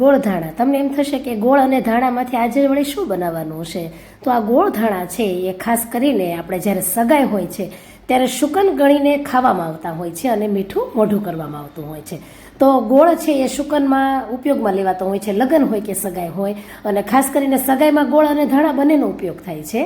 ગોળ ધાણા. તમને એમ થશે કે ગોળ અને ધાણામાંથી આજે વળી શું બનાવવાનું હશે? તો આ ગોળ ધાણા છે એ ખાસ કરીને આપણે જ્યારે સગાઈ હોય છે, ત્યારે શુકન ગણીને ખાવામાં આવતા હોય છે અને મીઠું મોઢું કરવામાં આવતું હોય છે. તો ગોળ છે એ શુકનમાં ઉપયોગમાં લેવાતો હોય છે, લગ્ન હોય કે સગાઈ હોય. અને ખાસ કરીને સગાઈમાં ગોળ અને ધાણા બંનેનો ઉપયોગ થાય છે.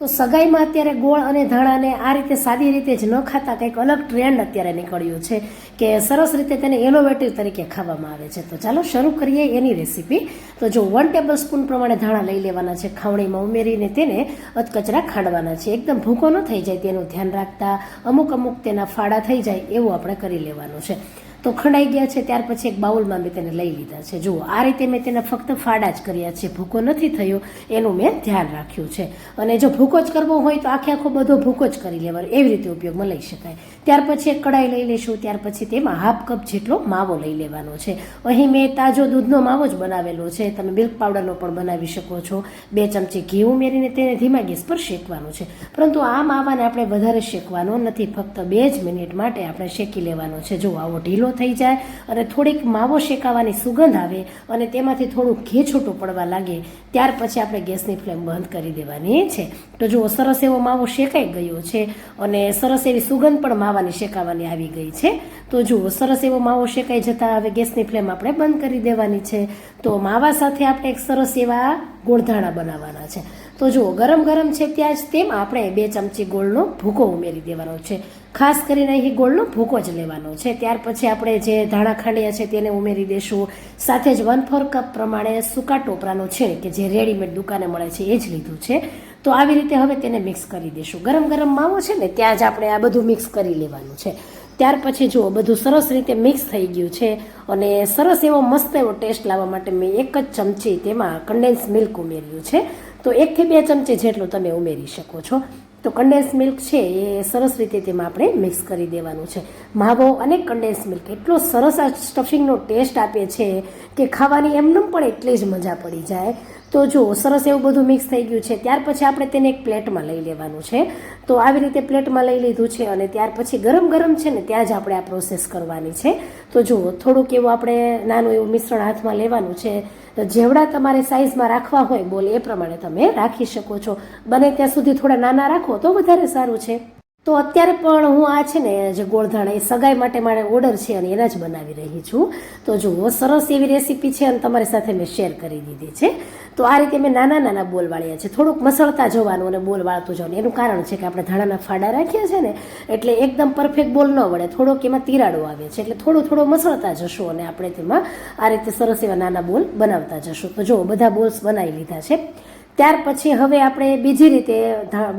તો સગાઈમાં અત્યારે ગોળ અને ધાણાને આ રીતે સાદી રીતે જ ન ખાતા કંઈક અલગ ટ્રેન્ડ અત્યારે નીકળ્યું છે કે સરસ રીતે તેને એલોવેટિવ તરીકે ખાવામાં આવે છે. તો ચાલો શરૂ કરીએ એની રેસીપી તો જો વન ટેબલ સ્પૂન પ્રમાણે ધાણા લઈ લેવાના છે, ખાવણીમાં ઉમેરીને તેને અધકચરા ખાંડવાના છે. એકદમ ભૂકો ન થઈ જાય તેનું ધ્યાન રાખતા, અમુક અમુક તેના ફાડા થઈ જાય એવું આપણે કરી લેવાનું છે. તો ખંડાઈ ગયા છે, ત્યાર પછી એક બાઉલમાં મેં તેને લઈ લીધા છે. જુઓ, આ રીતે મેં તેના ફક્ત ફાડા જ કર્યા છે. ભૂકો નથી થયો, એનું મેં ધ્યાન રાખ્યું છે. અને જો ભૂકો જ કરવો હોય તો આખે આખો બધો ભૂકો જ કરી લેવાનો. એવી રીતે ઉપયોગમાં લઈ શકાય. ત્યાર પછી એક કડાઈ લઈ લઈશું ત્યાર પછી તેમાં હાફ કપ જેટલો માવો લઈ લેવાનો છે. અહીં મેં તાજો દૂધનો માવો જ બનાવેલો છે. તમે મિલ્ક પાવડરનો પણ બનાવી શકો છો. બે ચમચી ઘી ઉમેરીને તેને ધીમા ગેસ પર શેકવાનું છે. પરંતુ આ માવાને આપણે વધારે શેકવાનો નથી. ફક્ત બે જ મિનિટ માટે આપણે શેકી લેવાનો છે. જો આવો ઢીલો થઈ જાય અને થોડીક માવો શેકાવાની સુગંધ આવે અને તેમાંથી થોડું ઘી છૂટું પડવા લાગે, ત્યાર પછી આપણે ગેસની ફ્લેમ બંધ કરી દેવાની છે. તો જુઓ, સરસ એવો માવો શેકાઈ ગયો છે અને સરસ એવી સુગંધ પણ માવાની શેકાવાની આવી ગઈ છે. તો જુઓ, સરસ એવો માવો શેકાઈ જતા હવે ગેસની ફ્લેમ આપણે બંધ કરી દેવાની છે. તો માવા સાથે આપણે એક સરસ એવા ગોળધાણા બનાવવાના છે. તો જુઓ, ગરમ ગરમ છે ત્યાં જ તેમ આપણે બે ચમચી ગોળનો ભૂકો ઉમેરી દેવાનો છે. ખાસ કરીને અહીં ગોળનો ભૂકો જ લેવાનો છે. ત્યાર પછી આપણે જે ધાણા ખાંડિયા છે તેને ઉમેરી દેશું. સાથે જ વન ફોર કપ પ્રમાણે સૂકા ટોપરાનો છે કે જે રેડીમેડ દુકાને મળે છે એ જ લીધું છે. તો આવી રીતે હવે તેને મિક્સ કરી દેશું. ગરમ ગરમ માવો છે ને, ત્યાં જ આપણે આ બધું મિક્સ કરી લેવાનું છે. ત્યાર પછી જુઓ, બધું સરસ રીતે મિક્સ થઈ ગયું છે અને સરસ એવો મસ્ત એવો ટેસ્ટ લાવવા માટે મેં એક જ ચમચી તેમાં કન્ડેન્સ મિલ્ક ઉમેર્યું છે. તો એકથી બે ચમચી જેટલું તમે ઉમેરી શકો છો. તો કન્ડેન્સ મિલ્ક છે એ સરસ રીતે તેમાં આપણે મિક્સ કરી દેવાનું છે. માવો અને કન્ડેન્સ મિલ્ક એટલો સરસ આ સ્ટફિંગનો ટેસ્ટ આપે છે કે ખાવાની એમનેમ પણ એટલી જ મજા પડી જાય. તો જો સરસ એવું બધું મિક્સ થઈ ગયું છે, ત્યાર પછી આપણે તેને એક પ્લેટમાં લઈ લેવાનું છે. તો આવી રીતે પ્લેટમાં લઈ લીધું છે અને ત્યાર પછી ગરમ ગરમ છે ને ત્યાં જ આપણે આ પ્રોસેસ કરવાની છે. તો જુઓ થોડુંક એવું આપણે નાનું એવું મિશ્રણ હાથમાં લેવાનું છે. જેવડા તમારે સાઇઝમાં રાખવા હોય બોલ એ પ્રમાણે તમે રાખી શકો છો. બને ત્યાં સુધી થોડા નાના રાખો તો વધારે સારું છે. તો અત્યારે પણ હું આ છે ને જે ગોળધાણા એ સગાઈ માટે મારે ઓર્ડર છે અને એના જ બનાવી રહી છું. તો જુઓ સરસ એવી રેસીપી છે અને તમારી સાથે મેં શેર કરી દીધી છે. તો આ રીતે મેં નાના નાના બોલ વાળ્યા છે. થોડુંક મસળતા જવાનું અને બોલ વાળતું જવાનું. એનું કારણ છે કે આપણે ધાણાના ફાડા રાખ્યા છે ને, એટલે એકદમ પરફેક્ટ બોલ ન વળે. થોડોક એમાં તિરાડો આવે છે. એટલે થોડો થોડો મસળતા જશું અને આપણે તેમાં આ રીતે સરસ એવા નાના બોલ બનાવતા જશું. તો જુઓ બધા બોલ્સ બનાવી લીધા છે. ત્યાર પછી હવે આપણે બીજી રીતે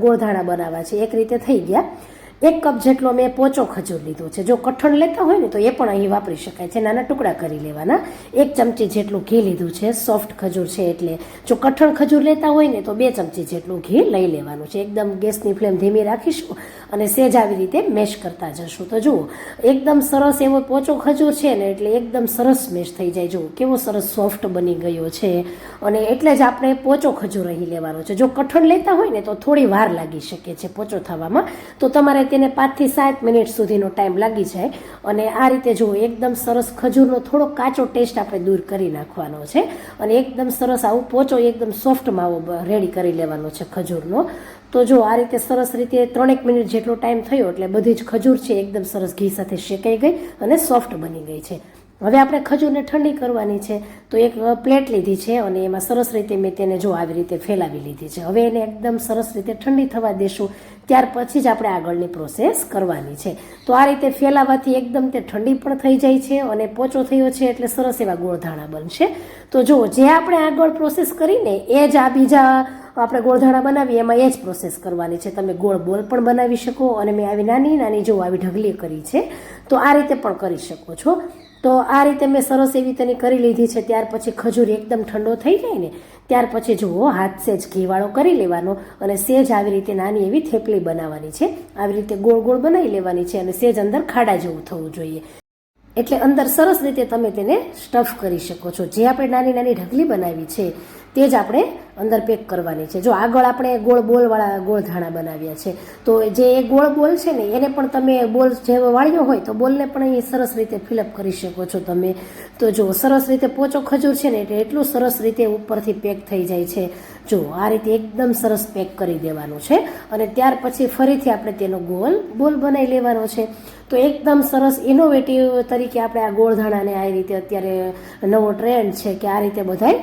ગોધાણા બનાવવા છે. એક રીતે થઈ ગયા. એક કપ જેટલો મેં પોચો ખજૂર લીધો છે. જો કઠણ લેતા હોય ને તો એ પણ અહીં વાપરી શકાય છે. નાના ટુકડા કરી લેવાના. એક ચમચી જેટલું ઘી લીધું છે. સોફ્ટ ખજૂર છે એટલે જો કઠણ ખજૂર લેતા હોય ને તો બે ચમચી જેટલું ઘી લઈ લેવાનું છે. એકદમ ગેસની ફ્લેમ ધીમી રાખીશું અને સેજ આવી રીતે મેશ કરતા જશું. તો જુઓ, એકદમ સરસ એવો પોચો ખજૂર છે ને એટલે એકદમ સરસ મેશ થઈ જાય. જુઓ, કેવો સરસ સોફ્ટ બની ગયો છે. અને એટલે જ આપણે પોચો ખજૂર અહીં લેવાનો છે. જો કઠણ લેતા હોય ને તો થોડી વાર લાગી શકે છે પોચો થવામાં. તો તમારે તેને પાંચથી સાત મિનિટ સુધીનો ટાઈમ લાગી જાય અને આ રીતે જુઓ એકદમ સરસ ખજૂરનો થોડો કાચો ટેસ્ટ આપણે દૂર કરી નાખવાનો છે અને એકદમ સરસ આવું પોચો, એકદમ સોફ્ટ માવો રેડી કરી લેવાનો છે ખજૂરનો. તો જો આ રીતે સરસ રીતે ત્રણેક મિનિટ જેટલો ટાઈમ થયો એટલે બધી જ ખજૂર છે એકદમ સરસ ઘી સાથે શેકાઈ ગઈ અને સોફ્ટ બની ગઈ છે. હવે આપણે ખજૂરને ઠંડી કરવાની છે, તો એક પ્લેટ લીધી છે અને એમાં સરસ રીતે મેં તેને જો આવી રીતે ફેલાવી લીધી છે. હવે એને એકદમ સરસ રીતે ઠંડી થવા દેશું, ત્યાર પછી જ આપણે આગળની પ્રોસેસ કરવાની છે. તો આ રીતે ફેલાવાથી એકદમ તે ઠંડી પણ થઈ જાય છે અને પોચો થયો છે એટલે સરસ એવા ગોળધાણા બનશે. તો જો જે આપણે આગળ પ્રોસેસ કરીને એ જ આ બીજા આપણે ગોળધાણા બનાવીએ, એમાં એ જ પ્રોસેસ કરવાની છે. તમે ગોળ બોલ પણ બનાવી શકો અને મેં આવી નાની નાની જો આવી ઢગલી કરી છે, તો આ રીતે પણ કરી શકો છો. તો આ રીતે મેં સરસ એવી તેની કરી લીધી છે. ત્યાર પછી ખજૂર એકદમ ઠંડો થઈ જાય ને, ત્યાર પછી જુઓ હાથ સેજ ઘીવાળો કરી લેવાનો અને સેજ આવી રીતે નાની એવી થેપલી બનાવવાની છે. આવી રીતે ગોળ ગોળ બનાવી લેવાની છે અને સેજ અંદર ખાડા જેવું થવું જોઈએ. એટલે અંદર સરસ રીતે તમે તેને સ્ટફ કરી શકો છો. જે આપણે નાની નાની ઢગલી બનાવી છે, તે જ આપણે અંદર પેક કરવાની છે. જો આગળ આપણે ગોળ બોલવાળા ગોળ ધાણા બનાવ્યા છે, તો જે એ ગોળ બોલ છે ને, એને પણ તમે બોલ જે વાળ્યો હોય તો બોલને પણ અહીં સરસ રીતે ફિલઅપ કરી શકો છો તમે. તો જો સરસ રીતે પોચો ખજૂર છે ને, એટલે એટલું સરસ રીતે ઉપરથી પેક થઈ જાય છે. જો આ રીતે એકદમ સરસ પેક કરી દેવાનું છે અને ત્યાર પછી ફરીથી આપણે તેનો ગોલ બોલ બનાવી લેવાનો છે. તો એકદમ સરસ ઇનોવેટિવ તરીકે આપણે આ ગોળધાણાને આ રીતે અત્યારે નવો ટ્રેન્ડ છે કે આ રીતે બધાય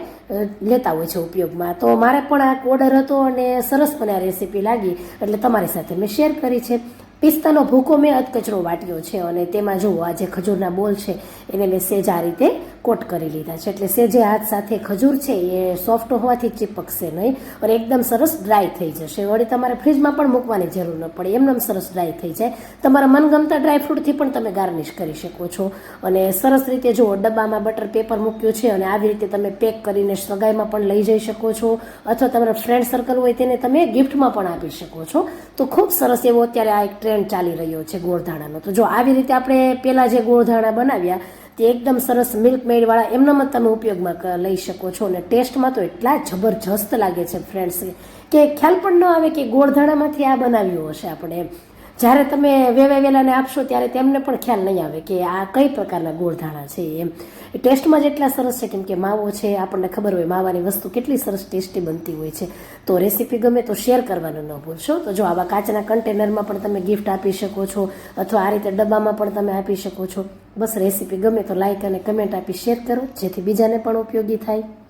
લેતા હોય છે ઉપયોગમાં. તો મારે પણ આ ઓર્ડર હતો અને સરસ મને આ રેસીપી લાગી. એટલે તમારી સાથે મેં શેર કરી છે. પિસ્તાનો ભૂકો મેં અધકચરો વાટ્યો છે અને તેમાં જુઓ, આ જે ખજૂરના બોલ છે, એને મેં સેજ આ રીતે કોટ કરી લીધા છે. એટલે સેજે હાથ સાથે ખજૂર છે, એ સોફ્ટ હોવાથી ચીપકશે નહીં અને એકદમ સરસ ડ્રાય થઈ જશે. વળી તમારે ફ્રીજમાં પણ મૂકવાની જરૂર ન પડે. એમનેમ સરસ ડ્રાય થઈ જાય. તમારા મનગમતા ડ્રાયફ્રૂટથી પણ તમે ગાર્નિશ કરી શકો છો. અને સરસ રીતે જુઓ ડબ્બામાં બટર પેપર મૂક્યું છે અને આવી રીતે તમે પેક કરીને સગાઈમાં પણ લઈ જઈ શકો છો અથવા તમારા ફ્રેન્ડ સર્કલ હોય તેને તમે ગિફ્ટમાં પણ આપી શકો છો. તો ખૂબ સરસ એવો અત્યારે આ એક ટ્રેન્ડ ચાલી રહ્યો છે ગોળધાણાનો. તો જો આવી રીતે આપણે પહેલાં જે ગોળધાણા બનાવ્યા તે એકદમ સરસ મિલ્ક મેડવાળા એમનામ તમે ઉપયોગમાં લઈ શકો છો. અને ટેસ્ટમાં તો એટલા જબરજસ્ત લાગે છે ફ્રેન્ડ્સ કે ખ્યાલ પણ ન આવે કે ગોળધાણામાંથી આ બનાવ્યું હશે આપણે. એમ જ્યારે તમે વેવે વેલાને આપશો ત્યારે તેમને પણ ખ્યાલ નહીં આવે કે આ કઈ પ્રકારના ગોળધાણા છે એમ. ટેસ્ટમાં જ એટલા સરસ છે, કેમ કે માવો છે, આપણને ખબર હોય માવાની વસ્તુ કેટલી સરસ ટેસ્ટી બનતી હોય છે. તો રેસીપી ગમે તો શેર કરવાનું ન ભૂલશો. તો જો આવા કાચના કન્ટેનરમાં પણ તમે ગિફ્ટ આપી શકો છો, અથવા આ રીતે ડબ્બામાં પણ તમે આપી શકો છો. બસ રેસીપી ગમે તો લાઇક અને કમેન્ટ આપી શેર કરો, જેથી બીજાને પણ ઉપયોગી થાય.